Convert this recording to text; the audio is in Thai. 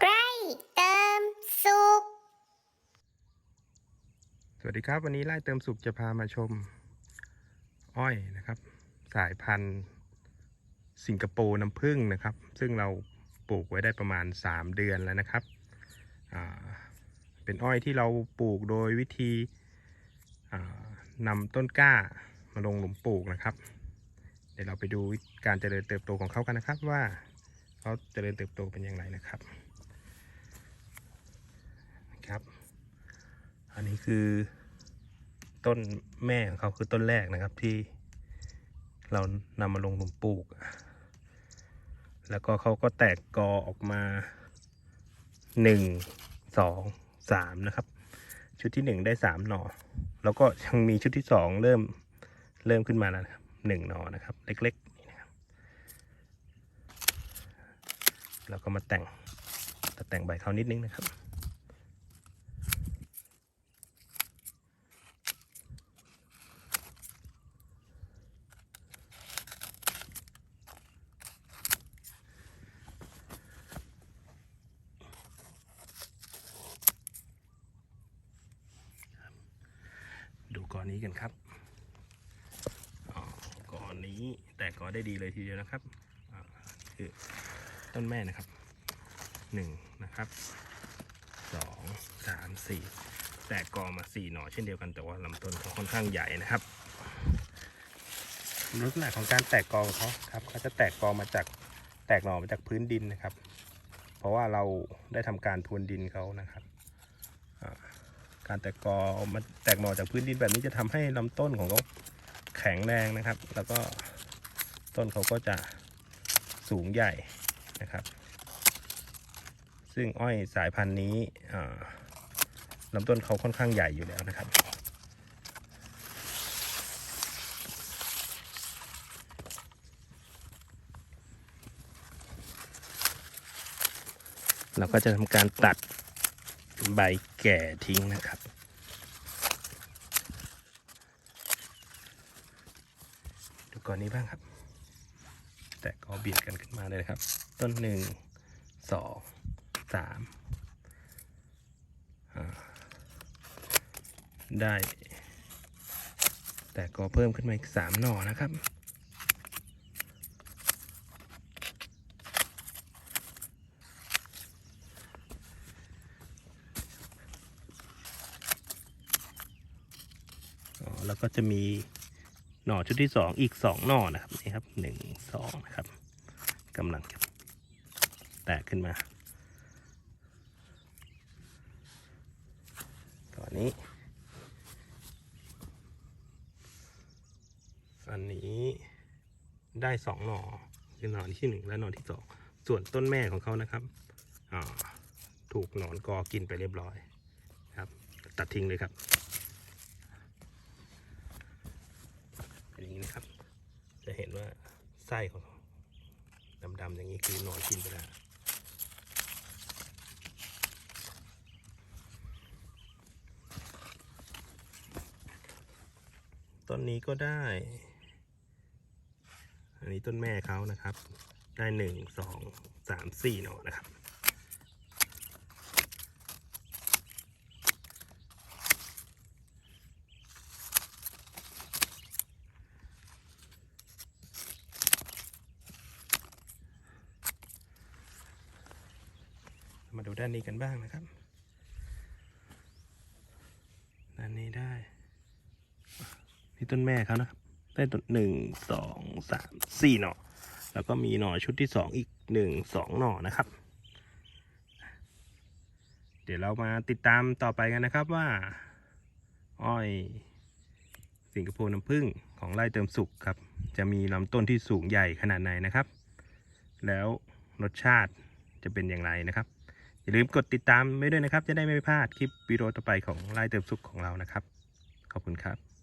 ใกล้เติมสุข สวัสดีครับ วันนี้ไล่เติมสุขจะพามาชม อ้อยนะครับ สายพันธุ์ สิงคโปร์น้ำผึ้งนะครับ ซึ่งเราปลูกไว้ได้ประมาณ 3 เดือนแล้วนะครับ เป็นอ้อยที่เราปลูกโดยวิธีนำต้นกล้ามาลงหลุมปลูกนะครับ เดี๋ยวเราไปดูการเจริญเติบโตของเขากันนะครับว่าเขาเจริญเติบโตเป็นอย่างไรนะครับ อันนี้คือต้นแม่ของเขาคือต้นแรกนะครับที่เรานำมาลงหลุมปลูก แล้วก็เขาก็แตกกอออกมาหนึ่งสองสามนะครับ ชุดที่หนึ่งได้สามหน่อ แล้วก็ยังมีชุดที่สองเริ่มเริ่มขึ้นมาแล้วนะครับหนึ่งหน่อนะครับ เล็กๆนี่นะครับแล้วก็มาแต่งตแต่งใบเขานิดนึงนะครับ นนี้กันครับอ๋อก่อนนี้แตกกอได้ดีเลยทีเดียวนะครับอ่าคือต้นแม่นะครับหนึ่งนะครับสองสามสี่แตกกอมาสี่หน่อเช่นเดียวกันแต่ว่าลำต้นเขาค่อนข้างใหญ่นะครับลักษณะของการแตกกอของเขาครับเขาจะแตกกอมาจากแตกหน่อมาจากพื้นดินนะครับ เพราะว่าเราได้ทำการพรวนดินเขานะครับ การแตกกอมาแตกหน่อจากพื้นดินแบบนี้จะทำให้ลำต้นของเขาแข็งแรงนะครับ แล้วก็ต้นเขาก็จะสูงใหญ่นะครับ ซึ่งอ้อยสายพันธุ์นี้อ่าลำต้นเขาค่อนข้างใหญ่อยู่แล้วนะครับ เราก็จะทำการตัด ใบแก่ทิ้งนะครับ ดูก่อนนี้บ้างครับ แต่ก็เบียดกันขึ้นมาเลยนะครับ ต้นหนึ่งสองสามได้ แต่ก็เพิ่มขึ้นมาอีกสามหน่อนะครับ แล้วก็จะมีหน่อชุดที่สองอีกสองหน่อนะครับนี่ครับหนึ่งสองนะครับกำลังแตกขึ้นมาตอนนี้ อันนี้ได้สองหน่อคือหน่อที่หนึ่งและหน่อที่สองส่วนต้นแม่ของเขานะครับถูกหนอนกอกินไปเรียบร้อยครับ ตัดทิ้งเลยครับ เป็น อย่างนี้นะครับ จะเห็นว่าไส้ของเขาดำๆอย่างนี้คือนอนกินไปแล้วต้นนี้ก็ได้ อันนี้ต้นแม่เขานะครับ ได้หนึ่งสองสามสี่หน่อนะครับ มาดูด้านนี้กันบ้างนะครับ ด้านนี้ได้ นี่ต้นแม่เขานะครับ ได้ต้นหนึ่งสองสามสี่หน่อ แล้วก็มีหน่อชุดที่สองอีกหนึ่งสองหน่อนะครับ เดี๋ยวเรามาติดตามต่อไปกันนะครับว่า อ้อยสิงคโปร์น้ำผึ้งของไร่เติมสุขครับ จะมีลำต้นที่สูงใหญ่ขนาดไหนนะครับ แล้วรสชาติจะเป็นอย่างไรนะครับ อย่าลืมกดติดตามไว้ด้วยนะครับ จะได้ไม่พลาดคลิปวิดีโอต่อไปของไลน์เติมสุขของเรานะครับ ขอบคุณครับ